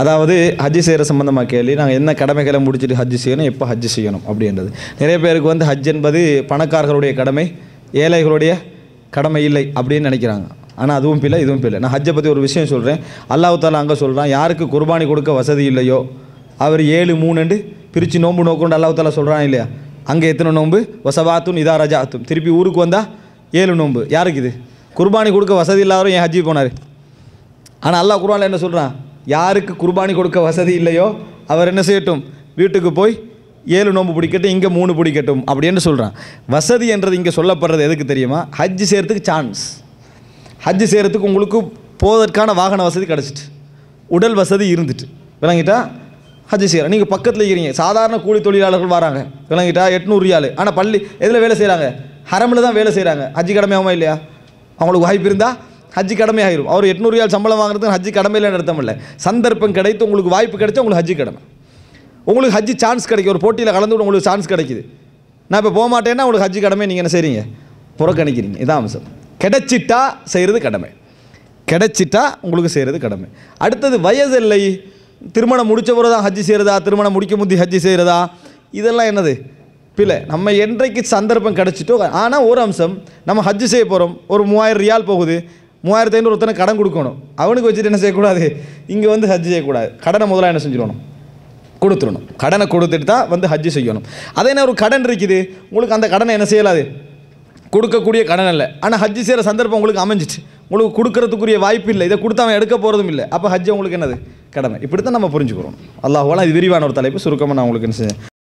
அதாவது ஹஜ்ஜி செய்கிற சம்மந்தமாக கேள்வி நாங்கள் என்ன கடமைகளை முடிச்சுட்டு ஹஜ்ஜு செய்யணும் எப்போ ஹஜ்ஜு செய்யணும் அப்படின்றது. நிறைய பேருக்கு வந்து ஹஜ் என்பது பணக்காரர்களுடைய கடமை ஏழைகளுடைய கடமை இல்லை அப்படின்னு நினைக்கிறாங்க. ஆனால் அதுவும் இல்லை இதுவும் இல்லை நான் ஹஜ்ஜை பற்றி ஒரு விஷயம் சொல்கிறேன் அல்லாஹ் தாலா அங்கே சொல்கிறான் யாருக்கு குர்பானி கொடுக்க வசதி இல்லையோ அவர் ஏழு மூணுண்டு பிரித்து நோன்பு நோக்கொண்டு அல்லாஹ் தாலா சொல்கிறான் இல்லையா? அங்கே எத்தனை நோன்பு வசவாத்தும் இதா ரஜாத்தும் திருப்பி ஊருக்கு வந்தால் ஏழு நோன்பு யாருக்கு இது? குர்பானி கொடுக்க வசதி இல்லாதவரும் என் ஹஜ்ஜி போனார்? ஆனால் அல்லாஹ் குர்பானில் என்ன சொல்கிறான் யாருக்கு குர்பானி கொடுக்க வசதி இல்லையோ அவர் என்ன செய்யட்டும்? வீட்டுக்கு போய் ஏழு நோன்பு பிடிக்கட்டும் இங்கே மூணு பிடிக்கட்டும் அப்படின்னு சொல்கிறான் வசதி என்றது இங்கே சொல்லப்படுறது எதுக்கு தெரியுமா? ஹஜ் செய்கிறதுக்கு சான்ஸ் ஹஜ் செய்கிறதுக்கு உங்களுக்கு போவதற்கான வாகன வசதி கிடச்சிட்டு. உடல் வசதி இருந்துட்டு. விளங்கிட்டா? ஹஜ் செய்கிறேன் நீங்கள் பக்கத்தில் இருக்கிறீங்க சாதாரண கூலி தொழிலாளர்கள் வராங்க. விளங்கிட்டா? எட்நூறு ரியாலு. ஆனால் பள்ளி எதில் வேலை செய்கிறாங்க ஹரமில் தான் வேலை செய்கிறாங்க ஹஜ்ஜி கடமையாகவும் இல்லையா? அவங்களுக்கு வாய்ப்பு இருந்தால் ஹஜ்ஜி கடமை அவர் எட்நூறு ரியால் சம்பளம் வாங்குறதுக்கு ஹஜ்ஜி கடமையில் அர்த்தம் இல்லை சந்தர்ப்பம் கிடைத்து உங்களுக்கு வாய்ப்பு கிடைச்சா உங்களுக்கு ஹஜ்ஜி கடமை. உங்களுக்கு ஹஜ்ஜி சான்ஸ் கிடைக்கும். ஒரு போட்டியில் கலந்து விட உங்களுக்கு சான்ஸ் கிடைக்குது. நான் இப்போ போக மாட்டேன்னா உங்களுக்கு ஹஜ்ஜி கடமை நீங்கள் என்ன செய்கிறீங்க புறக்கணிக்கிறீங்க. இதான் அம்சம் கிடைச்சிட்டா செய்கிறது கடமை. கிடைச்சிட்டா உங்களுக்கு செய்கிறது கடமை. அடுத்தது வயது இல்லை. திருமணம் முடிச்சவரை தான் ஹஜ்ஜி செய்கிறதா திருமணம் முடிக்க முந்தி ஹஜ்ஜி செய்கிறதா இதெல்லாம் என்னது? பிள்ளை நம்ம என்றைக்கு சந்தர்ப்பம் கிடச்சிட்டோ ஆனால் ஒரு அம்சம் நம்ம ஹஜ்ஜு செய்ய போகிறோம் ஒரு மூவாயிரம் ரியால் போகுது. மூவாயிரத்து ஐநூறு ஒருத்தனை கடன் கொடுக்கணும். அவனுக்கு வச்சுட்டு என்ன செய்யக்கூடாது? இங்கே வந்து ஹஜ்ஜு செய்யக்கூடாது. கடனை முதல்ல என்ன செஞ்சிடணும் கொடுத்துடணும். கடனை கொடுத்துட்டு தான் வந்து ஹஜ்ஜு செய்யணும். அதே என்ன ஒரு கடன் இருக்குது. உங்களுக்கு அந்த கடனை என்ன செய்யலாது? கொடுக்கக்கூடிய கடன் இல்லை ஆனால் ஹஜ்ஜு செய்கிற சந்தர்ப்பம் உங்களுக்கு அமைஞ்சிச்சு. உங்களுக்கு கொடுக்கறதுக்குரிய வாய்ப்பு இல்லை. இதை கொடுத்து அவன் எடுக்க போகிறதும் இல்லை. அப்போ ஹஜ்ஜு உங்களுக்கு என்னது? கடமை. இப்படி தான் நம்ம புரிஞ்சுக்கிறோம். அல்லாஹ் இது விரிவான ஒரு தலைப்பு. சுருக்கமாக நான் உங்களுக்கு என்ன செஞ்சேன்?